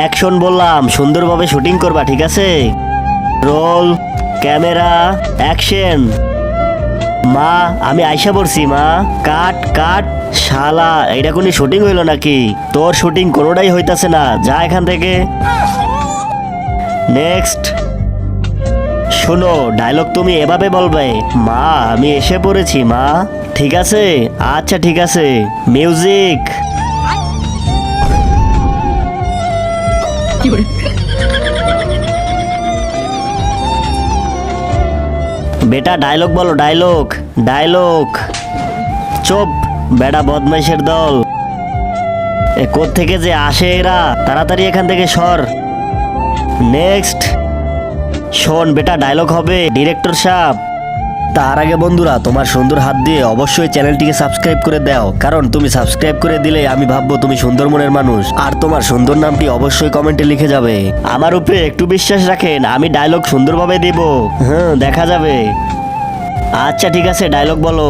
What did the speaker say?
Action বললাম, সুন্দরভাবে shooting করবা, ঠিক আছে? Roll, camera, action. মা, আমি আইসা পড়ছি, মা। কাট কাট। শালা এটা কোনো শুটিং হইল নাকি? তোর শুটিং কোনোটাই হইতাছে না। যা এখান থেকে। নেক্সট। শোনো, ডায়লগ তুমি এভাবে বলবে, মা, আমি এসে পড়েছি, মা। ঠিক আছে? আচ্ছা ঠিক আছে। মিউজিক। বেটা ডায়লগ বলো ডায়লগ ডায়লগ চুপ, বেটা বদমাইশের দল। এ থেকে যে আসে এরা? তাড়াতাড়ি এখান থেকে সর। নেক্সট শোন বেটা ডায়লগ হবে ডিরেক্টর সাহেব। তার আগে বন্ধুরা, তোমার সুন্দর হাত দিয়ে অবশ্যই চ্যানেলটিকে সাবস্ক্রাইব করে দাও। কারণ তুমি সাবস্ক্রাইব করে দিলে আমি ভাববো তুমি সুন্দর মনের মানুষ। আর তোমার সুন্দর নামটি অবশ্যই কমেন্টে লিখে যাবে। আমার উপরে একটু বিশ্বাস রাখেন, আমি ডায়লগ সুন্দরভাবে দেব। হ্যাঁ দেখা যাবে। আচ্ছা ঠিক আছে ডায়লগ বলো।